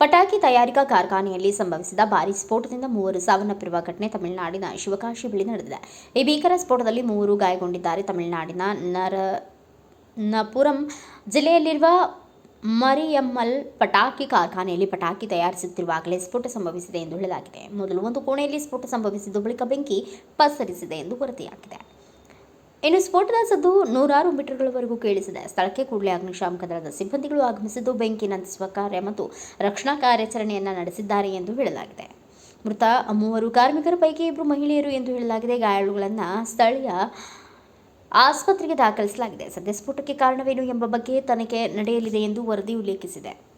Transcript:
ಪಟಾಕಿ ತಯಾರಿಕಾ ಕಾರ್ಖಾನೆಯಲ್ಲಿ ಸಂಭವಿಸಿದ ಭಾರೀ ಸ್ಫೋಟದಿಂದ ಮೂವರು ಸಾವನ್ನಪ್ಪಿರುವ ಘಟನೆ ತಮಿಳುನಾಡಿನ ಶಿವಕಾಶಿ ಬಳಿ ನಡೆದಿದೆ. ಈ ಭೀಕರ ಸ್ಫೋಟದಲ್ಲಿ ಮೂವರು ಗಾಯಗೊಂಡಿದ್ದಾರೆ. ತಮಿಳುನಾಡಿನ ನರ, ನಪುರಂ ಜಿಲ್ಲೆಯಲ್ಲಿರುವ ಮರಿಯಮ್ಮಲ್ ಪಟಾಕಿ ಕಾರ್ಖಾನೆಯಲ್ಲಿ ಪಟಾಕಿ ತಯಾರಿಸುತ್ತಿರುವಾಗಲೇ ಸ್ಫೋಟ ಸಂಭವಿಸಿದೆ ಎಂದು ಹೇಳಲಾಗಿದೆ. ಮೊದಲು ಒಂದು ಕೋಣೆಯಲ್ಲಿ ಸ್ಫೋಟ ಸಂಭವಿಸಿದ್ದು, ಬಳಿಕ ಬೆಂಕಿ ಪಸರಿಸಿದೆ ಎಂದು ವರದಿಯಾಗಿದೆ. ಇನ್ನು ಸ್ಫೋಟದ ಸದ್ದು ನೂರಾರು ಮೀಟರ್ಗಳವರೆಗೂ ಕೇಳಿಸಿದೆ. ಸ್ಥಳಕ್ಕೆ ಕೂಡಲೇ ಅಗ್ನಿಶಾಮಕ ದಳದ ಸಿಬ್ಬಂದಿಗಳು ಆಗಮಿಸಿದ್ದು ಬೆಂಕಿ ನಂದಿಸುವ ಕಾರ್ಯ ಮತ್ತು ರಕ್ಷಣಾ ಕಾರ್ಯಾಚರಣೆಯನ್ನು ನಡೆಸಿದ್ದಾರೆ ಎಂದು ಹೇಳಲಾಗಿದೆ. ಮೃತ ಮೂವರು ಕಾರ್ಮಿಕರ ಪೈಕಿ ಇಬ್ಬರು ಮಹಿಳೆಯರು ಎಂದು ಹೇಳಲಾಗಿದೆ. ಗಾಯಾಳುಗಳನ್ನು ಸ್ಥಳೀಯ ಆಸ್ಪತ್ರೆಗೆ ದಾಖಲಿಸಲಾಗಿದೆ. ಸದ್ಯ ಸ್ಫೋಟಕ್ಕೆ ಕಾರಣವೇನು ಎಂಬ ಬಗ್ಗೆ ತನಿಖೆ ನಡೆಯಲಿದೆ ಎಂದು ವರದಿ ಉಲ್ಲೇಖಿಸಿದೆ